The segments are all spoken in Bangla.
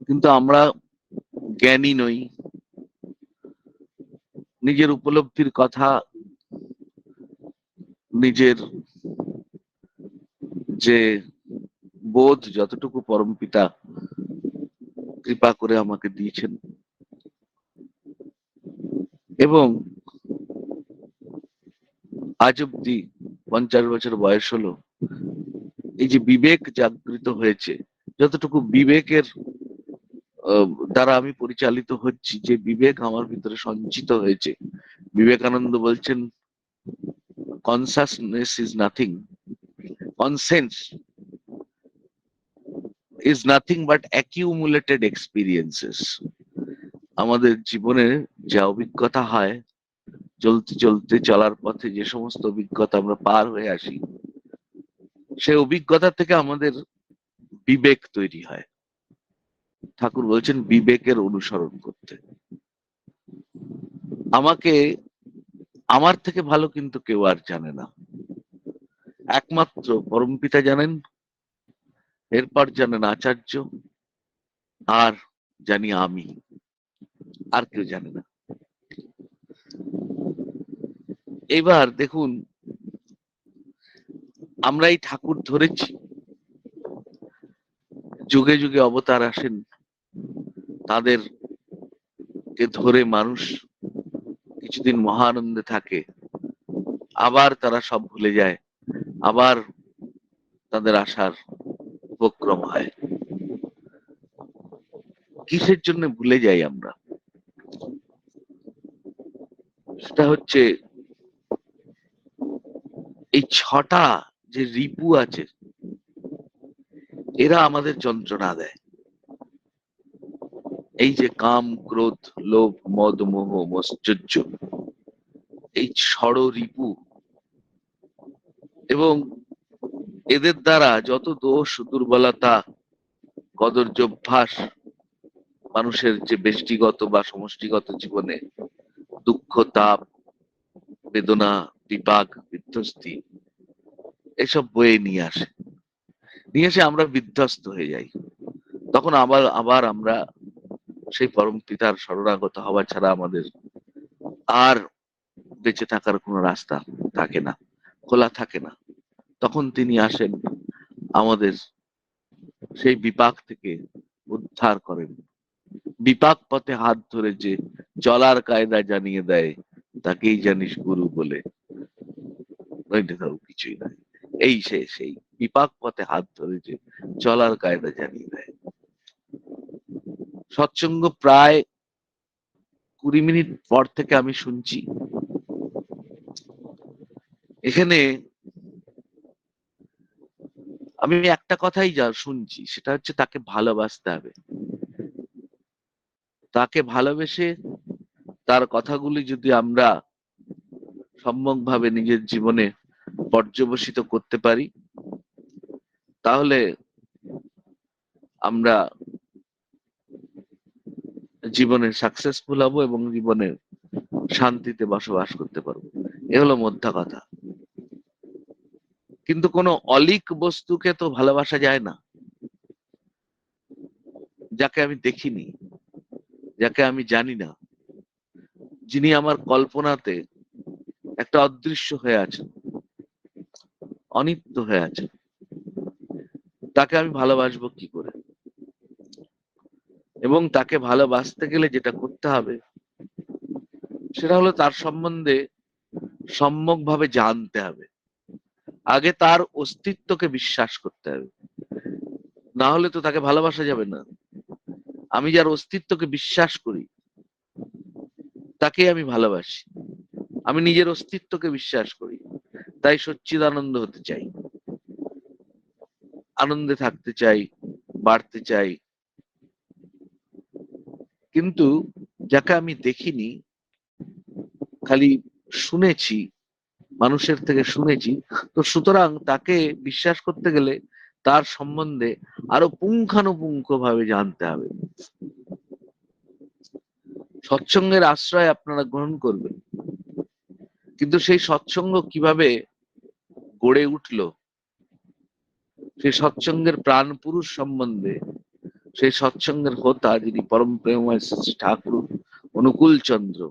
কিন্তু আমরা জ্ঞানী নই। নিজের উপলব্ধির কথা, নিজের যে বোধ যতটুকু পরম পিতা কৃপা করে আমাকে দিয়েছেন। এবং আজ অব্দি পঞ্চাশ বছর বয়স হলো। এই যে বিবেক জাগৃত হয়েছে, যতটুকু বিবেকের দ্বারা আমি পরিচালিত হচ্ছি, যে বিবেক আমার ভিতরে সঞ্চিত হয়েছে। বিবেকানন্দ বলছেন consciousness is nothing conscience is nothing but accumulated experiences আমাদের জীবনে যে অভিজ্ঞতা হয়, চলতে চলতে চলার পথে যে সমস্ত অভিজ্ঞতা আমরা পার হয়ে আসি সেই অভিজ্ঞতা থেকে আমাদের বিবেক তৈরি হয়। ঠাকুর বলছেন, বিবেকের অনুসরণ করতে। আমাকে, আমার থেকে ভালো কিন্তু কেউ আর জানে না। একমাত্র পরমপিতা জানেন, এরপর জানেন আচার্য, আর জানি আমি। আর কেউ জানে না। এবার দেখুন, আমরা এই ঠাকুর ধরেছি। যুগে যুগে অবতার আসেন তাদের কে ধরে মানুষ কিছুদিন মহানন্দে থাকে, আবার তারা সব ভুলে যায়, আবার তাদের আসার উপক্রম হয়। কিসের জন্য ভুলে যাই আমরা? সেটা হচ্ছে এই ছটা যে রিপু আছে, এরা আমাদের যন্ত্রণা দেয়। এই যে কাম, ক্রোধ, লোভ, মদ, মোহ মশ্চর্য এই ষড় রিপু এবং এদের দ্বারা যত দোষ, দুর্বলতা কদর্য অভ্যাস মানুষের যে ব্যষ্টিগত বা সমষ্টিগত জীবনে দুঃখ, তাপ, বেদনা, বিপাক, বিধ্বস্তি, এসব বয়ে নিয়ে আসে। নিয়ে এসে আমরা বিধ্বস্ত হয়ে যাই। তখন আবার আবার আমরা সেই পরম পিতার শরণাগত হওয়া ছাড়া আমাদের আর বেঁচে থাকার কোনো রাস্তা থাকে না, খোলা থাকে না। তখন তিনি আসেন, আমাদের সেই বিপাক থেকে উদ্ধার করেন। বিপাক পথে হাত ধরে যে চলার কায়দা জানিয়ে দেয়, তাকেই জানিস গুরু বলে। কিছুই নাই। এই সে সেই বিপাক পথে হাত ধরে যে চলার কায়দা জানিয়ে দেয়। সৎসঙ্গ প্রায় কুড়ি মিনিট পর থেকে আমি শুনছি। এখানে আমি একটা কথাই যা শুনছি, সেটা হচ্ছে তাকে ভালোবাসতে হবে। তাকে ভালোবেসে তার কথাগুলি যদি আমরা সম্যকভাবে নিজের জীবনে পর্যবসিত করতে পারি, তাহলে আমরা জীবনে সাকসেসফুল হব এবং জীবনে শান্তিতে বসবাস করতে পারব। এ হলো মোদ্দা কথা। কিন্তু কোনো অলিক বস্তুকে তো ভালোবাসা যায় না। যাকে আমি দেখিনি, যাকে আমি জানি না, যিনি আমার কল্পনাতে একটা অদৃশ্য হয়ে আছেন, অনিত্য হয়ে আছেন, তাকে আমি ভালোবাসবো কি করে? এবং তাকে ভালোবাসতে গেলে যেটা করতে হবে, সেটা হলো তার সম্বন্ধে সম্যকভাবে জানতে হবে। আগে তার অস্তিত্বকে বিশ্বাস করতে হবে। না হলে তো তাকে ভালোবাসা যাবে না। আমি যার অস্তিত্বকে বিশ্বাস করি, তাকে আমি ভালোবাসি। আমি নিজের অস্তিত্বকে বিশ্বাস করি, তাই সচ্চিদানন্দ হতে চাই। আনন্দে থাকতে চাই, বাড়তে চাই কিন্তু যাকে আমি দেখিনি, খালি শুনেছি, মানুষের থেকে শুনেছি, তো সুতরাং তাকে বিশ্বাস করতে গেলে তার সম্বন্ধে আরও পুঙ্খানুপুঙ্খ ভাবে জানতে হবে। সৎসঙ্গের আশ্রয় আপনারা গ্রহণ করবেন। কিন্তু সেই সৎসঙ্গ কীভাবে গড়ে উঠল? সেই সৎসঙ্গের প্রাণ পুরুষ সম্বন্ধে সেই সৎসঙ্গের হোতা যিনি পরম শ্রী ঠাকুর অনুকূল চন্দ্র,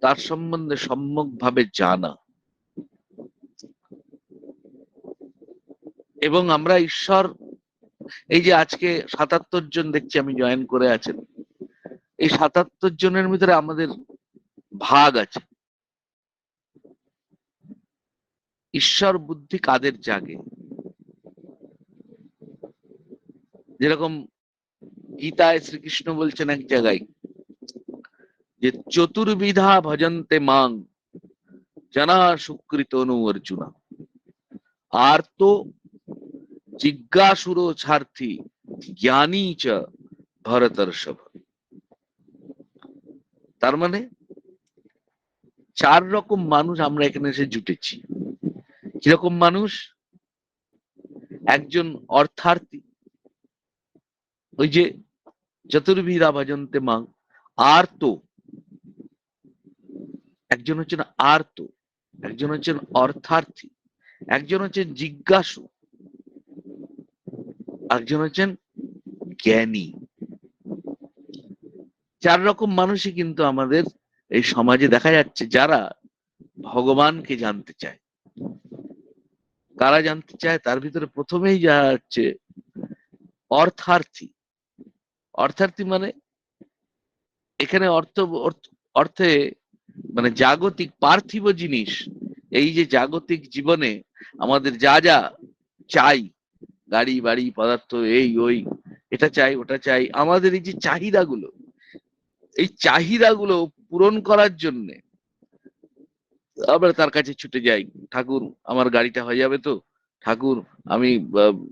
তার সম্বন্ধে সম্যক ভাবে জানা। এবং আমরা ঈশ্বর, এই যে আজকে সাতাত্তর জন দেখছি আমি জয়েন করে আছেন, এই সাতাত্তর জনের ভিতরে আমাদের ভাগ আছে। ঈশ্বর বুদ্ধি কাদের জাগে? যেরকম গীতায় শ্রীকৃষ্ণ বলছেন এক জায়গায় যে চতুর্বিধা ভজন্তে মাং, জানা সুকৃত অনু অর্জুনা। আর তো জিজ্ঞাসুরো ছার্থী, জ্ঞানী চ ভরতর্ষভ। তার মানে চার রকম মানুষ আমরা এখানে এসে জুটেছি। কীরকম মানুষ? একজন অর্থার্থী ওই যে চতুর্বিধা ভজন্তে মাং আর তো একজন হচ্ছেন আর্ত, একজন হচ্ছেন অর্থার্থী, একজন হচ্ছেন জিজ্ঞাসু, একজন হচ্ছেন জ্ঞানী। চার রকম মানুষই কিন্তু আমাদের এই সমাজে দেখা যাচ্ছে যারা ভগবানকে জানতে চায়। কারা জানতে চায়? তার ভিতরে প্রথমেই যা হচ্ছে অর্থার্থী। অর্থার্থী মানে এখানে অর্থ, অর্থ- মানে জাগতিক পার্থিব জিনিস। এই যে জাগতিক জীবনে আমাদের যা যা চাই, গাড়ি, বাড়ি, পদার্থ, এই, ওই, এটা চাই, ওটা চাই, আমাদের এই যে চাহিদাগুলো, এই চাহিদাগুলো পূরণ করার জন্য আমরা তার কাছে ছুটে যাই। ঠাকুর, আমার গাড়িটা হয়ে যাবে তো? ঠাকুর, আমি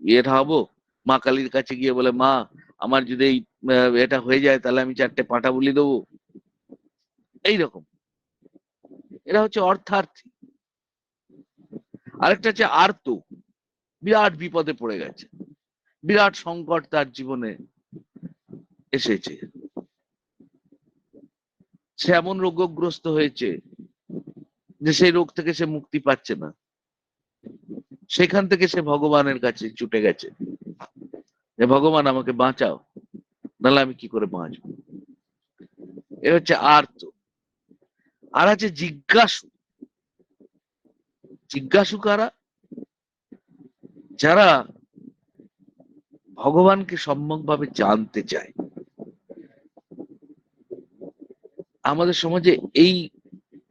ইয়েটা হব মা কালীর কাছে গিয়ে বলে, মা আমার যদি এই এটা হয়ে যায় তাহলে আমি চারটে পাঁঠা বলি দেবো। এইরকম এরা হচ্ছে অর্থার্থী। আরেকটা হচ্ছে আর্ত। বিরাট বিপদে পড়ে গেছে। বিরাট সংকট তার জীবনে এসেছে। সে এমন রোগগ্রস্ত হয়েছে যে সেই রোগ থেকে সে মুক্তি পাচ্ছে না। সেখান থেকে সে ভগবানের কাছে ছুটে গেছে। যে ভগবান আমাকে বাঁচাও, নাহলে আমি কি করে বাঁচবো? এ হচ্ছে আর্ত। আর আছে জিজ্ঞাসু। জিজ্ঞাসু কারা? যারা ভগবানকে সম্যকভাবে জানতে চায়। আমাদের সমাজে এই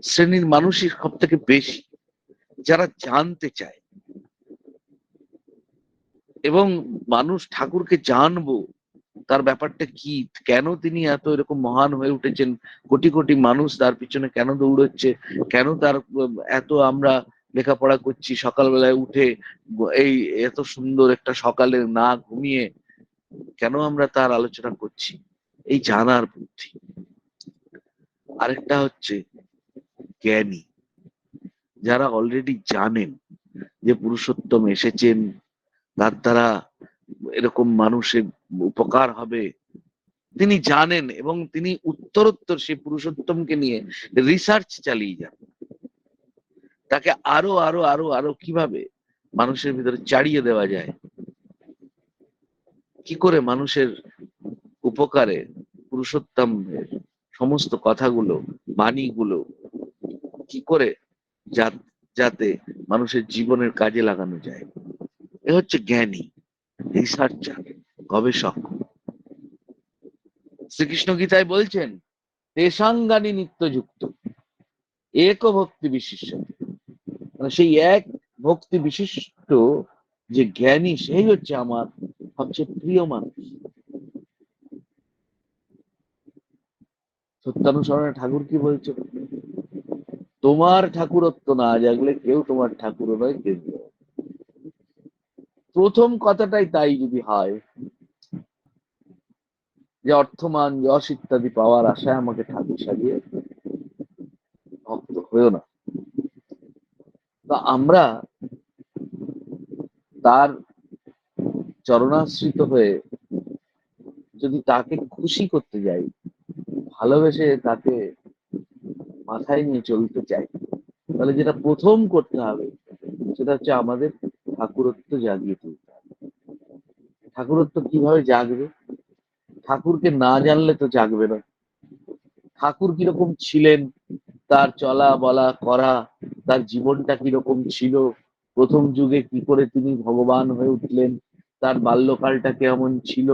শ্রেণির মানুষই সব থেকে বেশি, যারা জানতে চায়। এবং মানুষ ঠাকুরকে জানব, তার ব্যাপারটা কি? কেন তিনি এত এরকম মহান হয়ে উঠেছেন? কোটি কোটি মানুষ তার পিছনে কেন দৌড়চ্ছে? কেন তার, এত আমরা লেখাপড়া করছি সকালবেলায় উঠে, এই এত সুন্দর একটা সকালে না ঘুমিয়ে কেন আমরা তার আলোচনা করছি? এই জানার বুদ্ধি। আরেকটা হচ্ছে জ্ঞানী। যারা অলরেডি জানেন যে পুরুষোত্তম এসেছেন তার দ্বারা এরকম মানুষের উপকার হবে। তিনি জানেন এবং তিনি উত্তরোত্তর সেই পুরুষোত্তমকে নিয়ে রিসার্চ চালিয়ে যান। তাকে আরও আরও আরও আরও কীভাবে মানুষের ভিতরে চাড়িয়ে দেওয়া যায়? কি করে মানুষের উপকারে পুরুষোত্তমের সমস্ত কথাগুলো, বাণীগুলো কি করে যাতে মানুষের জীবনের কাজে লাগানো যায়? এ হচ্ছে জ্ঞানী, রিসার্চার, গবেষক। শ্রীকৃষ্ণ গীতায় বলছেন তেসাঙ্গানি নিত্যযুক্ত এক ভক্তি বিশিষ্ট। মানে সেই এক ভক্তি বিশিষ্ট যে জ্ঞানী, সেই হচ্ছে আমার সবচেয়ে প্রিয় মানুষ। সত্যানুসরণে ঠাকুর কি বলছে তোমার ঠাকুরত্ব না জাগলে কেউ তোমার ঠাকুর নয়, কেউ। প্রথম কথাটাই তাই যদি হয়, যে অর্থমান যশ ইত্যাদি পাওয়ার আশায় আমাকে ঠাকুর সাজিয়ে ভক্ত হয়েও না। তা আমরা তার চরণাশ্রিত হয়ে যদি তাকে খুশি করতে যাই, ভালোবেসে তাকে মাথায় নিয়ে চলতে চাই, তাহলে যেটা প্রথম করতে হবে সেটা হচ্ছে আমাদের ঠাকুরত্ব জাগিয়ে তুলতে ঠাকুরত্ব কীভাবে জাগবে? ঠাকুরকে না জানলে তো জাগবে না। ঠাকুর কীরকম ছিলেন? তার চলা বলা করা, তার জীবনটা কীরকম ছিল? প্রথম যুগে কি করে তিনি ভগবান হয়ে উঠলেন? তার বাল্যকালটা কেমন ছিল?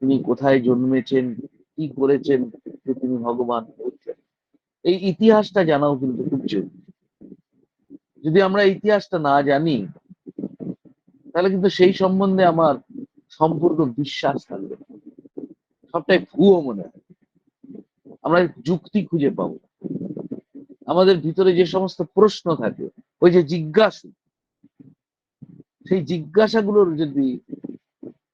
তিনি কোথায় জন্মেছেন? কি করেছেন যে তিনি ভগবান হয়ে উঠলেন? এই ইতিহাসটা জানাও কিন্তু খুব জরুরি। যদি আমরা ইতিহাসটা না জানি তাহলে কিন্তু সেই সম্বন্ধে আমার সম্পূর্ণ বিশ্বাস থাকবে। সবটাই ভুয়ো মনে হয়। আমরা যুক্তি খুঁজে পাবো। আমাদের ভিতরে যে সমস্ত প্রশ্ন থাকে, ওই যে জিজ্ঞাসু, সেই জিজ্ঞাসাগুলোর যদি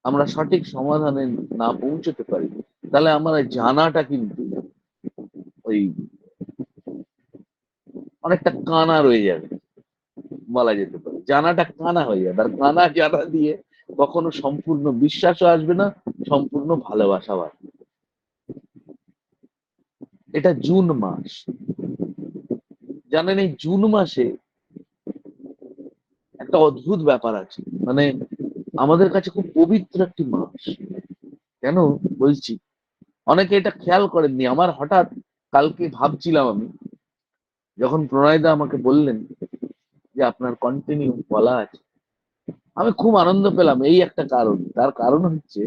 আমরা সঠিক সমাধানে না পৌঁছতে পারি, তাহলে আমার জানাটা কিন্তু ওই অনেকটা কানা রয়ে যাবে, বলা যেতে পারে। জানাটা কানা হয়ে যাবে। আর কানা জানা দিয়ে কখনো সম্পূর্ণ বিশ্বাসও আসবে না, সম্পূর্ণ ভালোবাসাও আসবে এটা জুন মাস। জানেন এই জুন মাসে একটা অদ্ভুত ব্যাপার আছে। মানে আমাদের কাছে খুব পবিত্র একটি মাস। কেন? বলছি, অনেকে এটা খেয়াল করেননি। আমার হঠাৎ কালকে ভাবছিলাম আমি, যখন প্রণয়দা আমাকে বললেন যে আপনার কন্টিনিউ বলা আছে। আমি খুব আনন্দ পেলাম এই একটা কারণ। তার কারণ হচ্ছে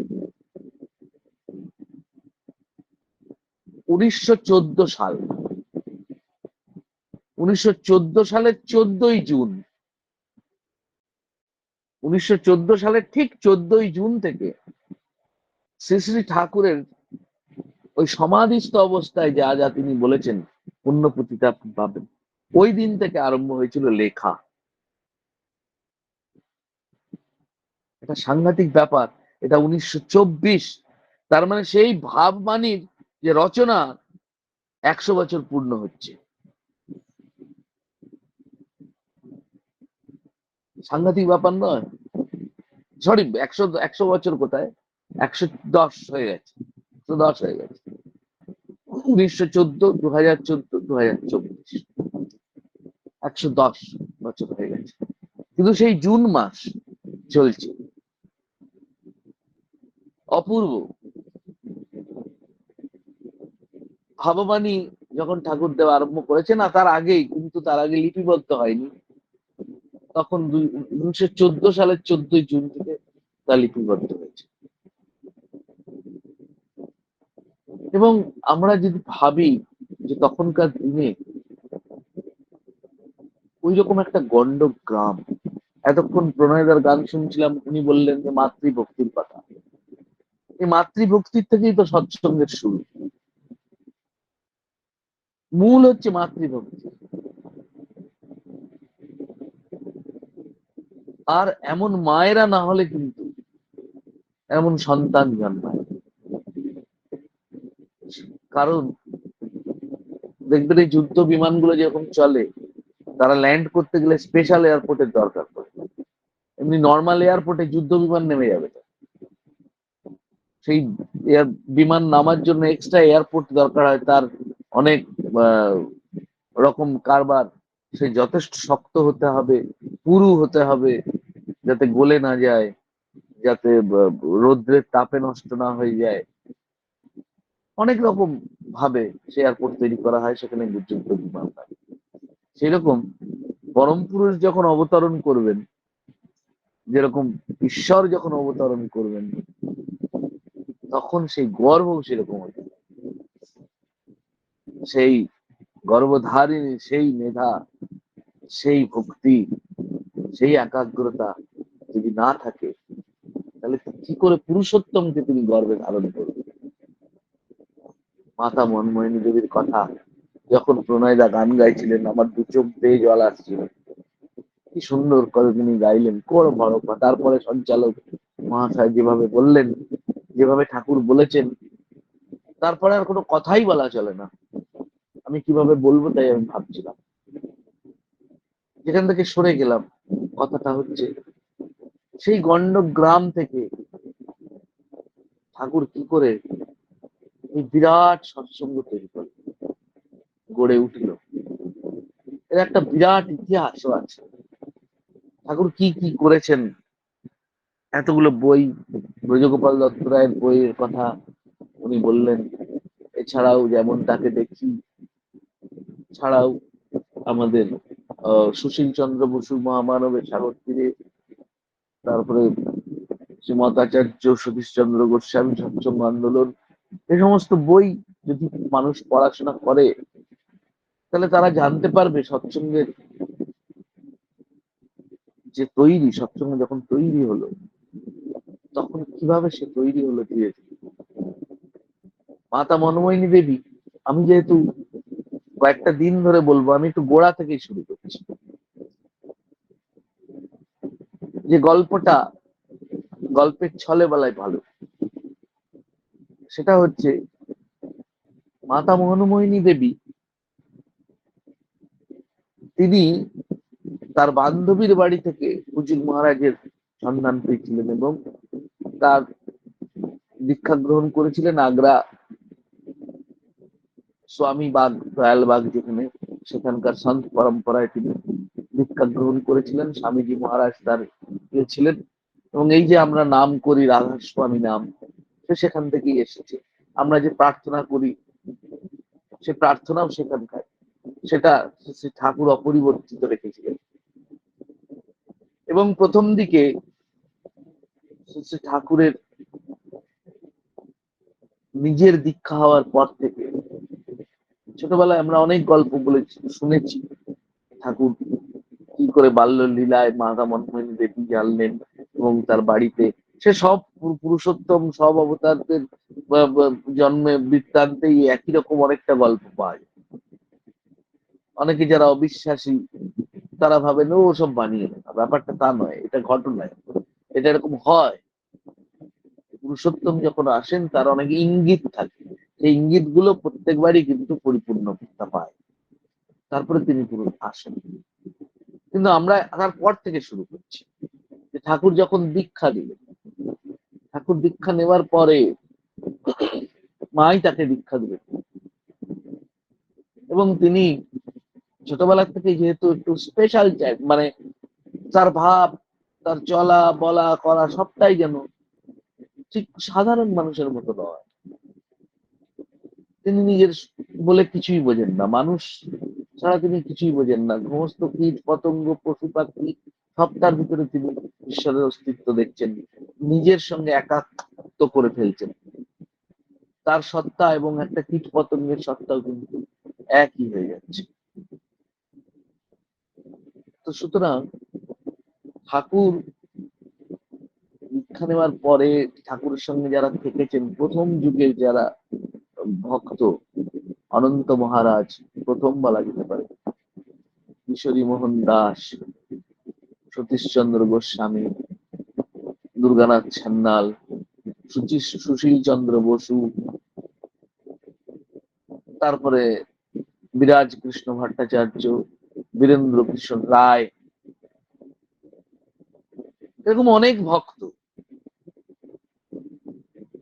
উনিশশো চোদ্দ সাল। উনিশশো চোদ্দ সালের চোদ্দই জুন। উনিশশো চোদ্দ সালের ঠিক চোদ্দই জুন থেকে শ্রী শ্রী ঠাকুরের ওই সমাধিস্থ অবস্থায় যা যা তিনি বলেছেন পুণ্যপুতিটা পাবেন। ওই দিন থেকে আরম্ভ হয়েছিল লেখা। এটা সাংঘাতিক ব্যাপার, এটা উনিশশো চব্বিশ। তার মানে সেই ভাববাণীর যে রচনা একশো বছর পূর্ণ হচ্ছে। সাংঘাতিক ব্যাপার নয়। সরি একশো একশো বছর কোথায়? একশো দশ হয়ে গেছে। একশো দশ হয়ে গেছে। উনিশশো চোদ্দ দু হাজার চোদ্দ দু হাজার চব্বিশ। একশো দশ বছর হয়ে গেছে। কিন্তু সেই জুন মাস চলছে। অপূর্ব। ভাববাণী যখন ঠাকুর দেওয়া আরম্ভ করেছে না, তার আগেই, কিন্তু তার আগে লিপিবদ্ধ হয়নি। তখন উনিশশো চোদ্দ সালের চোদ্দই জুন থেকে তা লিপিবদ্ধ হয়েছে। এবং আমরা যদি ভাবি যে তখনকার দিনে ওই রকম একটা গন্ড গ্রাম এতক্ষণ প্রণয়দার গান শুনছিলাম, উনি বললেন যে মাতৃভক্তির কথা। এই মাতৃভক্তির থেকেই তো সৎসঙ্গের শুরু। মূল হচ্ছে মাতৃভক্তি। আর এমন মায়েরা না হলে কিন্তু এমন সন্তান জন্মায়। কারণ, দেখবেন এই যুদ্ধ বিমানগুলো যেরকম চলে তারা ল্যান্ড করতে গেলে স্পেশাল এয়ারপোর্টের দরকার। পড়ে এমনি নর্মাল এয়ারপোর্টে যুদ্ধ বিমান নেমে যাবে। সেই বিমান নামার জন্য এক্সট্রা এয়ারপোর্ট দরকার হয়, তার অনেক রকম কারবার। সে যথেষ্ট শক্ত হতে হবে, পুরু হতে হবে, যাতে গলে না যায়, যাতে রৌদ্রের তাপে নষ্ট না হয়ে যায়। অনেক রকম ভাবে সে এয়ারপোর্ট তৈরি করা হয়, সেখানে যুদ্ধ বিমান। সেরকম পরম পুরুষ যখন অবতরণ করবেন, যেরকম ঈশ্বর যখন অবতরণ করবেন, তখন সেই গর্ব সেরকম হবে। সেই গর্ভধারিণী, সেই মেধা, সেই ভক্তি, সেই একাগ্রতা যদি না থাকে, তাহলে কি করে পুরুষোত্তমকে তিনি গর্বে ধারণ করবেন? মাতা মনমোহিনী দেবীর কথা যখন প্রণয়দা গান গাইছিলেন, আমার দু চোখ বেয়ে জল আসছিল। কি সুন্দর করে তিনি গাইলেন কোর ভরপা। তারপরে সঞ্চালক মহাশয় যেভাবে বললেন, যেভাবে ঠাকুর বলেছেন, তারপরে আর কোনো কথাই বলা চলে না। আমি কীভাবে বলব তাই আমি ভাবছিলাম। যেখান থেকে সরে গেলাম, কথাটা হচ্ছে, সেই গন্ড গ্রাম থেকে ঠাকুর কি করে এই বিরাট সৎসঙ্গ তৈরি করল গড়ে উঠল। এর একটা বিরাট ইতিহাসও আছে। ঠাকুর কি কি করেছেন? এতগুলো বই, ব্রজগোপাল দত্ত রায়ের বইয়ের কথা উনি বললেন। এছাড়াও যেমন তাকে দেখি ছাড়াও আমাদের সুশীল চন্দ্র বসু মহামানবের সাগর তীরে, তারপরে শ্রীমতাচার্য সতীশ চন্দ্র গোস্বামী সৎসঙ্গ আন্দোলন, এ সমস্ত বই যদি মানুষ পড়াশোনা করে তাহলে তারা জানতে পারবে সৎসঙ্গের যে তৈরি সৎসঙ্গ যখন তৈরি হলো, তখন কীভাবে সে তৈরি হলো ধীরে ধীরে? মাতা মনমোহিনী দেবী, আমি যেহেতু কয়েকটা দিন ধরে বলব, আমি একটু গোড়া থেকেই শুরু করছি। যে গল্পটা গল্পের ছলে বেলায় ভালো, সেটা হচ্ছে মাতা মনমোহিনী দেবী তিনি তার বান্ধবীর বাড়ি থেকে হুজুর মহারাজের সন্ধান পেয়েছিলেন এবং তার দীক্ষা গ্রহণ করেছিলেন আগ্রা স্বামী বাগ দয়াল বাগ যেখানে সেখানকার সন্ত পরম্পরায় তিনি দীক্ষা গ্রহণ করেছিলেন। স্বামীজি মহারাজ তার ইয়ে ছিলেন এবং এই যে আমরা নাম করি রাধা স্বামী নাম, সে সেখান থেকেই এসেছে। আমরা যে প্রার্থনা করি, সে প্রার্থনাও সেখানকার। সেটা শ্রী ঠাকুর অপরিবর্তিত রেখেছিলেন। এবং প্রথম দিকে শ্রী ঠাকুরের নিজের দীক্ষা হওয়ার পর থেকে ছোটবেলায় আমরা অনেক গল্প বলেছি, শুনেছি। ঠাকুর কি করে বাল্য লীলায় মাতা মনমোহিনী দেবী জানলেন এবং তার বাড়িতে সে সব পুরুষোত্তম সব অবতারদের জন্মে বৃত্তান্তেই একই রকম অনেকটা গল্প পাওয়া যায়। অনেকে যারা অবিশ্বাসী, তারা ভাবেন ও সব বানিয়ে না। ব্যাপারটা তা নয়, এটা ঘটনায় এটা এরকম হয়। পুরুষোত্তম যখন আসেন, তার অনেক ইঙ্গিত থাকে। সেই ইঙ্গিতগুলো প্রত্যেকবারই কিন্তু পরিপূর্ণতা পায়। তারপরে তিনি পুরো আসেন। কিন্তু আমরা তারপর থেকে শুরু করছি। যে ঠাকুর যখন দীক্ষা দিলেন, ঠাকুর দীক্ষা নেওয়ার পরে মাই তাকে দীক্ষা দিলেন। এবং তিনি ছোটবেলা থেকে যেহেতু একটু স্পেশাল মানে তার ভাব, তার চলা, বলা, করা সবটাই যেন ঠিক সাধারণ মানুষের মতো নয়। তিনি নিজের বলে কিছুই বোঝেন না। মানুষ ছাড়া তিনি কিছুই বোঝেন না। সমস্ত কীট, পতঙ্গ, পশু পাখি, সবটার ভিতরে তিনি ঈশ্বরের অস্তিত্ব দেখছেন, নিজের সঙ্গে একাত্ম করে ফেলছেন। তার সত্তা এবং একটা কীট পতঙ্গের সত্তাও কিন্তু একই হয়ে যাচ্ছে। তো সুতরাং ঠাকুর দীক্ষা নেওয়ার পরে ঠাকুরের সঙ্গে যারা থেকেছেন, প্রথম যুগের যারা ভক্ত, অনন্ত মহারাজ, প্রথম বলা যেতে পারে, কিশোরী মোহন দাস, সতীশচন্দ্র গোস্বামী, দুর্গানাথ সুচিস সুশীল চন্দ্র বসু, তারপরে বিরাজ কৃষ্ণ ভট্টাচার্য বীরেন্দ্র কিশোর রায়। এরকম অনেক ভক্ত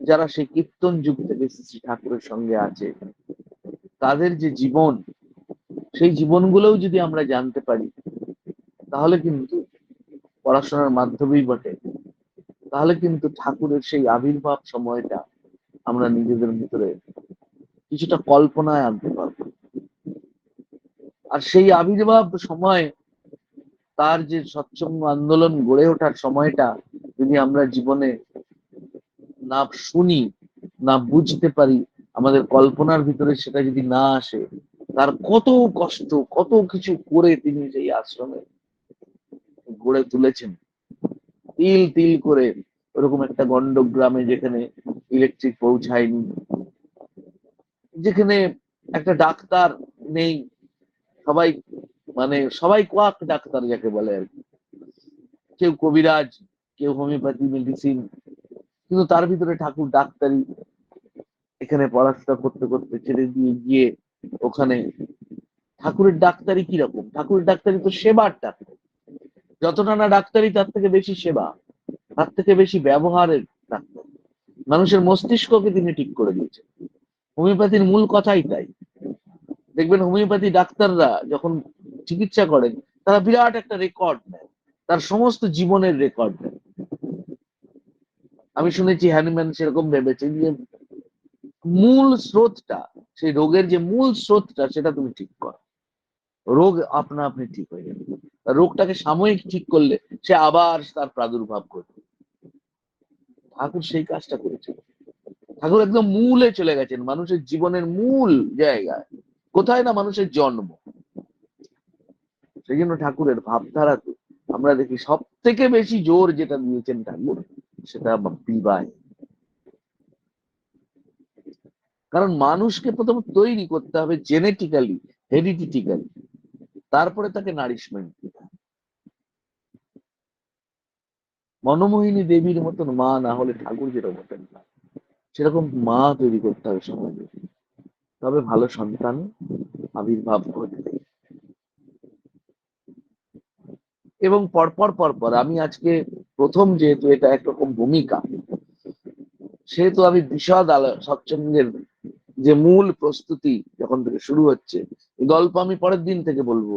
যারা সেই কীর্তন যুগ থেকে শ্রী ঠাকুরের সঙ্গে আছে। তাদের যে জীবন, সেই জীবনগুলোও যদি আমরা জানতে পারি, তাহলে কিন্তু পড়াশোনার মাধ্যমেই বটে। তাহলে কিন্তু ঠাকুরের সেই আবির্ভাব সময়টা আমরা নিজেদের ভিতরে কিছুটা কল্পনায় আনতে আর সেই আবির্ভাব সময়, তার যে সৎসঙ্গ আন্দোলন গড়ে ওঠার সময়টা যদি আমরা জীবনে না শুনি, না বুঝতে পারি, আমাদের কল্পনার ভিতরে সেটা যদি না আসে, তার কত কষ্ট, কত কিছু করে তিনি সেই আশ্রমে গড়ে তুলেছেন। তিল তিল করে ওরকম একটা গন্ড গ্রামে যেখানে ইলেকট্রিক পৌঁছায়নি, যেখানে একটা ডাক্তার নেই সবাই মানে সবাই কোয়াক ডাক্তার যাকে বলে আর কি। কেউ কবিরাজ, কেউ হোমিওপ্যাথি, মেডিসিন, কিন্তু তার ভিতরে ঠাকুর ডাক্তারি এখানে পড়াশোনা করতে করতে ছেড়ে দিয়ে গিয়ে ওখানে ঠাকুরের ডাক্তারি কীরকম? ঠাকুরের ডাক্তারি তো সেবার ডাক্তার। যতটা না ডাক্তারি, তার থেকে বেশি সেবা, তার থেকে বেশি ব্যবহারের ডাক্তার। মানুষের মস্তিষ্ককে তিনি ঠিক করে দিয়েছেন। হোমিওপ্যাথির মূল কথাই তাই। দেখবেন হোমিওপ্যাথি ডাক্তাররা যখন চিকিৎসা করেন, তারা বিরাট একটা রেকর্ড নেয়। তার সমস্ত জীবনের রেকর্ড নেয়। আমি শুনেছি হ্যানুম্যান সেরকম ভেবেছে যে মূল স্রোতটা, সেই রোগের যে মূল স্রোতটা, সেটা তুমি ঠিক করো। রোগ আপনা আপনি ঠিক হয়ে যাবে। রোগটাকে সাময়িক ঠিক করলে সে আবার তার প্রাদুর্ভাব করবে ঠাকুর সেই কাজটা করেছে। ঠাকুর একদম মূলে চলে গেছেন। মানুষের জীবনের মূল জায়গায়। কোথায় না মানুষের জন্ম? সেই জন্য ঠাকুরের ভাবধারাতে আমরা দেখি সব থেকে বেশি জোর যেটা দিয়েছেন ঠাকুর, সেটা বিবাহ। কারণ মানুষকে প্রথম তৈরি করতে হবে জেনেটিক্যালি হেরিডিটিক্যালি তারপরে তাকে নারিশমেন্ট দিতে হবে। মনমোহিনী দেবীর মতন মা না হলে ঠাকুর যেরকম হতেন না, সেরকম মা তৈরি করতে হবে সমাজে। তবে ভালো সন্তান আবির্ভাব ঘটবে। এবং পরপর পরপর আমি আজকে প্রথম যেহেতু এটা একরকম ভূমিকা, সেহেতু আমি বিশদ আলো সৎসঙ্গের যে মূল প্রস্তুতি যখন থেকে শুরু হচ্ছে গল্প আমি পরের দিন থেকে বলব।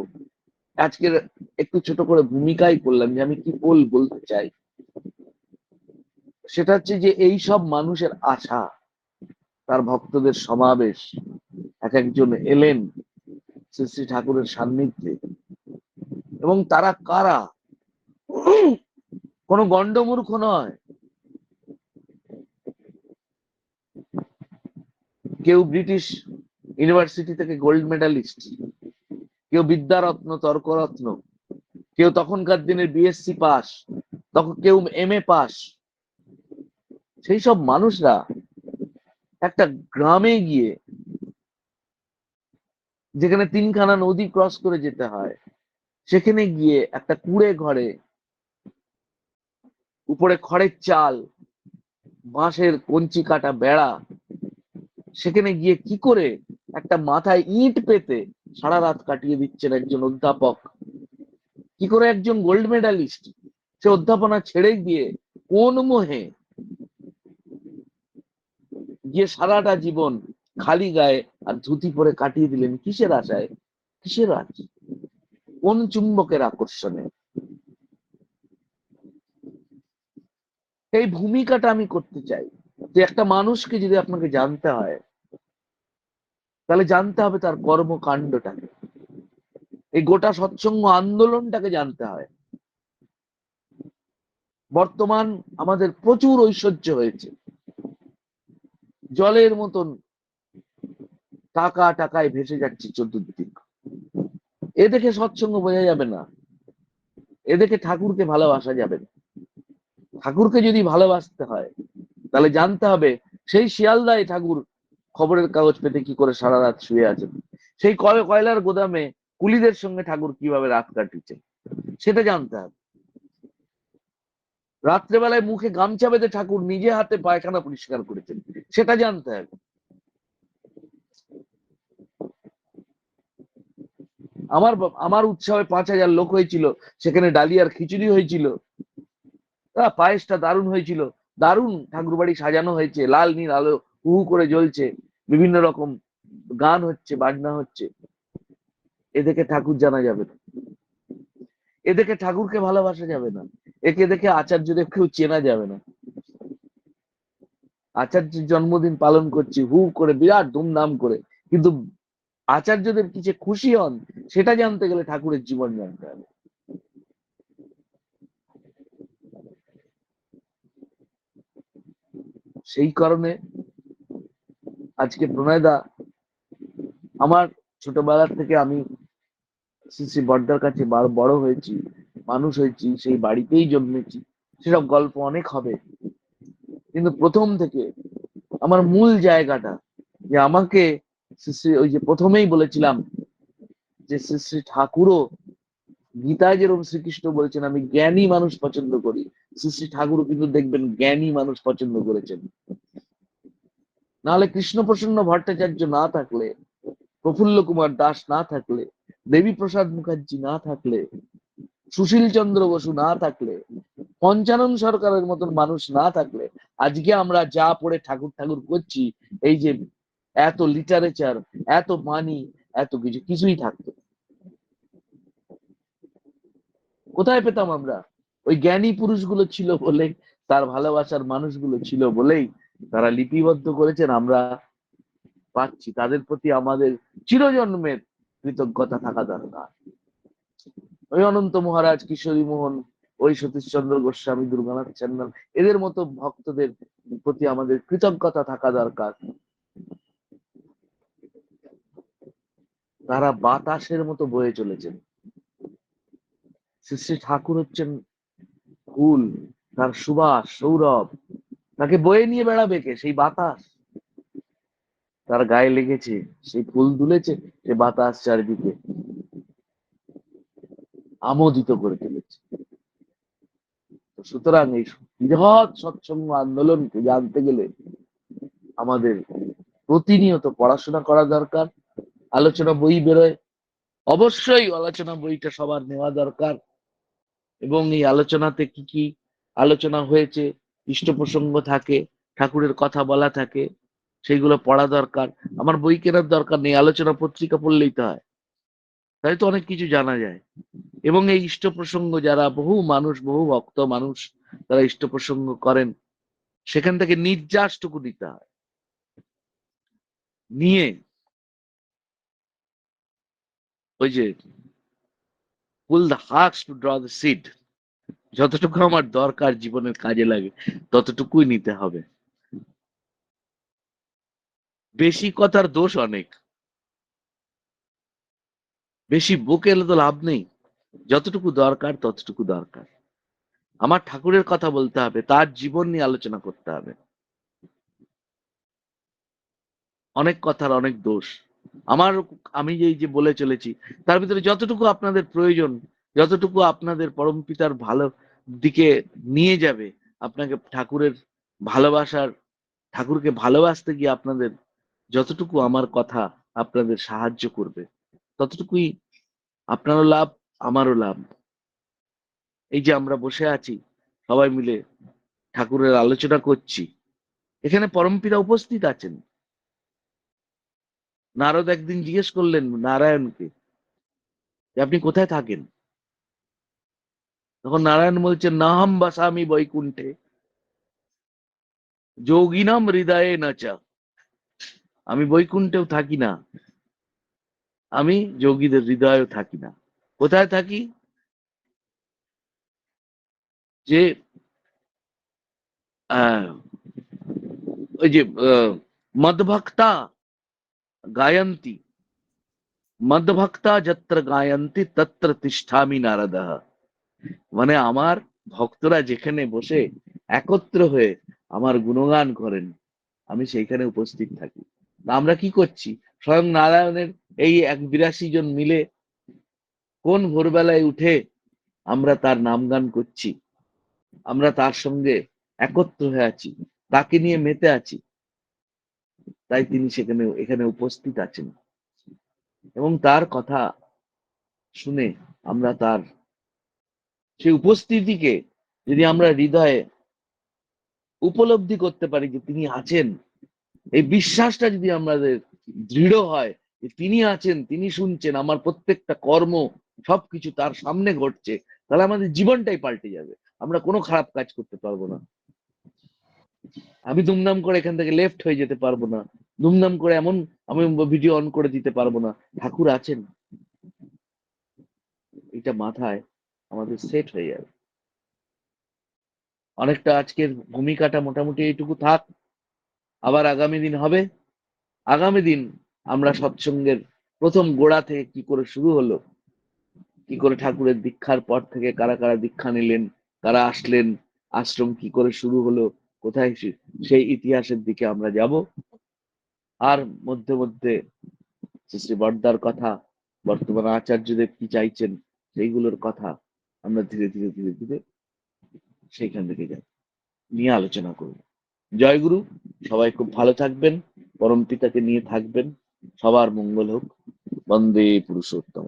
আজকের একটু ছোট করে ভূমিকাই করলাম যে আমি কি বল বলতে চাই। সেটা হচ্ছে যে এই সব মানুষের আশা তার ভক্তদের সমাবেশ। এক একজন এলেন শ্রী শ্রী ঠাকুরের সান্নিধ্যে। এবং তারা কারা? কোনো গন্ডমূর্খ নয়। কেউ ব্রিটিশ ইউনিভার্সিটি থেকে গোল্ড মেডালিস্ট, কেউ বিদ্যারত্ন, তর্করত্ন, কেউ তখনকার দিনের বিএসসি পাস তখন কেউ এম এ পাস। সেই সব মানুষরা একটা গ্রামে গিয়ে যেখানে তিনখানা নদী ক্রস করে যেতে হয়, সেখানে গিয়ে একটা কুড়ে ঘরে উপরে খড়ের চাল, বাঁশের কঞ্চি কাটা বেড়া, সেখানে গিয়ে কি করে একটা মাথায় ইট পেতে সারা রাত কাটিয়ে দিচ্ছেন একজন অধ্যাপক। কি করে একজন গোল্ড মেডালিস্ট সে অধ্যাপনা ছেড়ে দিয়ে কোন মোহে গিয়ে সারাটা জীবন খালি গায়ে আর ধুতি পরে কাটিয়ে দিলেন কিসের আশায়? কিসের আশ কোন চুম্বকের আকর্ষণে? এই ভূমিকাটা আমি করতে চাই। যে একটা মানুষকে যদি আপনাকে জানতে হয়, তাহলে জানতে হবে তার কর্মকাণ্ডটাকে। এই গোটা সৎসঙ্গ আন্দোলনটাকে জানতে হয়। বর্তমান আমাদের প্রচুর ঐশ্বর্য হয়েছে। জলের মতন টাকা টাকায় ভেসে যাচ্ছে চতুর্দিক এ দেখে সৎসঙ্গ বোঝা যাবে না। এ দেখে ঠাকুরকে ভালোবাসা যাবে না। ঠাকুরকে যদি ভালোবাসতে হয়, তাহলে জানতে হবে সেই শিয়ালদায় ঠাকুর খবরের কাগজ পেতে কি করে সারা রাত শুয়ে আছেন সেই কয় কয়লার গোদামে কুলিদের সঙ্গে ঠাকুর কীভাবে রাত কাটিয়েছেন সেটা জানতে হবে। রাত্রেবেলায় মুখে গামছা বেঁধে ঠাকুর নিজে হাতে পায়খানা পরিষ্কার করেছেন। সেটা জানতে হবে। আমার আমার উৎসবে পাঁচ হাজার লোক হয়েছিল, সেখানে ডালিয়ার খিচুড়ি হয়েছিল। পায়েসটা দারুণ হয়েছিল। দারুণ ঠাকুর বাড়ি সাজানো হয়েছে, লাল, নীল, আলো, হু করে জ্বলছে। বিভিন্ন রকম গান হচ্ছে, বাজনা হচ্ছে। এদেরকে ঠাকুর জানা যাবে না। এদেরকে ঠাকুরকে ভালোবাসা যাবে না। একে দেখে আচার্যদের কেউ চেনা যাবে না। আচার্যের জন্মদিন পালন করছি, হু করে, বিরাট ধুমধাম করে। কিন্তু আচার্যদের কিছু খুশি হন, সেটা জানতে গেলে ঠাকুরের জীবন জানতে হবে। সেই কারণে আজকে প্রণয়দা, আমার ছোটবেলার থেকে আমি শ্রী শ্রী বর্দার কাছে বড় হয়েছি, মানুষ হয়েছি, সেই বাড়িতেই জন্মেছি, সেসব গল্প অনেক হবে। কিন্তু প্রথম থেকে আমার মূল জায়গাটা যে আমাকে শ্রী শ্রী ওই যে প্রথমেই বলেছিলাম যে শ্রী শ্রী ঠাকুরও গীতায় যেরকম শ্রীকৃষ্ণ বলেছেন, আমি জ্ঞানী মানুষ পছন্দ করি। শ্রী শ্রী ঠাকুরও কিন্তু দেখবেন জ্ঞানী মানুষ পছন্দ করেছেন। নাহলে কৃষ্ণপ্রসন্ন ভট্টাচার্য না থাকলে, প্রফুল্ল কুমার দাস না থাকলে দেবী প্রসাদ মুখার্জি না থাকলে সুশীল চন্দ্র বসু না থাকলে, পঞ্চানন সরকারের মতন মানুষ না থাকলে, আজকে আমরা যা পড়ে ঠাকুর ঠাকুর করছি, এই যে এত লিটারেচার এত মানি এত কিছু, কিছুই থাকতো কোথায় পেতাম আমরা? ওই জ্ঞানী পুরুষগুলো ছিল বলে, তার ভালোবাসার মানুষগুলো ছিল বলেই, তারা লিপিবদ্ধ করেছেন, আমরা পাচ্ছি। তাদের প্রতি আমাদের চিরজন্মের কৃতজ্ঞতা থাকা দরকার। ওই অনন্ত মহারাজ কিশোরী মোহন, ওই সতীশচন্দ্র গোস্বামী, দুর্গানাথ চ্যান্নাল এদের মতো ভক্তদের প্রতি আমাদের কৃতজ্ঞতা থাকা দরকার। তারা বাতাসের মতো বয়ে চলেছেন। শ্রী শ্রী ঠাকুর হচ্ছেন ফুল তার সুবাস, সৌরভ। তাকে বয়ে নিয়ে বেড়াবে কে? সেই বাতাস। তার গায়ে লেগেছে সেই ফুল দুলেছে সে বাতাস চারিদিকে আমোদিত করে তুলেছে। সুতরাং এই বৃহৎ সৎসঙ্গ আন্দোলনকে জানতে গেলে আমাদের প্রতিনিয়ত পড়াশোনা করা দরকার, আলোচনা বই বেরোয়, অবশ্যই আলোচনা বইটা সবার নেওয়া দরকার এবং এই আলোচনাতে কি কি আলোচনা হয়েছে ইষ্ট প্রসঙ্গ থাকে, ঠাকুরের কথা বলা থাকে সেইগুলো পড়া দরকার। আমার বই কেনার দরকার নেই, আলোচনা পত্রিকা পড়লেই তো হয়। তাই তো অনেক কিছু জানা যায়। এবং এই ইষ্ট প্রসঙ্গ যারা, বহু মানুষ, বহু ভক্ত মানুষ তারা ইষ্ট প্রসঙ্গ করেন, সেখান থেকে নির্যাসটুকু নিতে হয়। নিয়ে ওই যে pull the husks to draw the seed যতটুকু আমার দরকার জীবনের কাজে লাগে, ততটুকুই নিতে হবে। বেশি কথার দোষ অনেক। বেশি বুকে এলে তো লাভ নেই। যতটুকু দরকার, ততটুকু দরকার। আমার ঠাকুরের কথা বলতে হবে, তার জীবন নিয়ে আলোচনা করতে হবে। অনেক কথার অনেক দোষ। আমার আমি এই যে বলে চলেছি, তার ভিতরে যতটুকু আপনাদের প্রয়োজন, যতটুকু আপনাদের পরম পিতার ভালো দিকে নিয়ে যাবে, আপনাকে ঠাকুরের ভালোবাসার, ঠাকুরকে ভালোবাসতে গিয়ে আপনাদের যতটুকু আমার কথা আপনাদের সাহায্য করবে, ততটুকুই আপনারও লাভ, আমারও লাভ। এই যে আমরা বসে আছি, সবাই মিলে ঠাকুরের আলোচনা করছি, এখানে পরমপিতা উপস্থিত আছেন। নারদ একদিন জিজ্ঞেস করলেন নারায়ণকে, যে আপনি কোথায় থাকেন? তখন নারায়ণ বলছেন, নাহাম বাসামি বৈকুণ্ঠে, যোগিনাম হৃদয়ে নাচা। আমি বৈকুণ্ঠেও থাকি না। আমি যোগীদের হৃদয়েও থাকি না। কোথায় থাকি? যে ওই যে আহ, মদভক্তা গায়ন্তি। মদভক্তা যত্র গায়ন্তি তত্র তিষ্ঠামি নারদ। মানে আমার ভক্তরা যেখানে বসে একত্র হয়ে আমার গুণগান করেন আমি সেইখানে উপস্থিত থাকি। আমরা কি করছি? স্বয়ং নারায়ণের এই এক বিরাশি জন মিলে কোন ভোরবেলায় উঠে আমরা তার নাম গান করছি? আমরা তার সঙ্গে একত্র হয়ে আছি, তাকে নিয়ে মেতে আছি। তাই তিনি সেখানে, এখানে উপস্থিত আছেন। এবং তার কথা শুনে আমরা তার, সেই উপস্থিতিকে যদি আমরা হৃদয়ে উপলব্ধি করতে পারি যে তিনি আছেন এই বিশ্বাসটা যদি আমাদের দৃঢ় হয় যে তিনি আছেন, তিনি শুনছেন, আমার প্রত্যেকটা কর্ম, সবকিছু তার সামনে ঘটছে, তাহলে আমাদের জীবনটাই পাল্টে যাবে। আমরা কোনো খারাপ কাজ করতে পারব না। আমি দুমদাম করে এখান থেকে লেফট হয়ে যেতে পারব না। দুমদাম করে এমন আমি ভিডিও অন করে দিতে পারব না। ঠাকুর আছেন। এটা মাথায় আমাদের সেট হয়ে যাবে। অনেকটা আজকের ভূমিকাটা মোটামুটি এইটুকু থাক। আবার আগামী দিন হবে? আগামী দিন আমরা সৎসঙ্গের প্রথম গোড়া থেকে কি করে শুরু হলো? কি করে ঠাকুরের দীক্ষার পর থেকে কারা কারা দীক্ষা নিলেন? কারা আসলেন? আশ্রম কি করে শুরু হলো? কোথায় সেই ইতিহাসের দিকে আমরা যাব। আর মধ্যে মধ্যে শ্রী বর্দার কথা, বর্তমান আচার্যদেব কি চাইছেন, সেইগুলোর কথা আমরা ধীরে ধীরে ধীরে ধীরে সেইখান থেকে যাই। নিয়ে আলোচনা করব। জয় গুরু, সবাই খুব ভালো থাকবেন, পরম পিতাকে নিয়ে থাকবেন, সবার মঙ্গল হোক, বন্দে পুরুষোত্তম।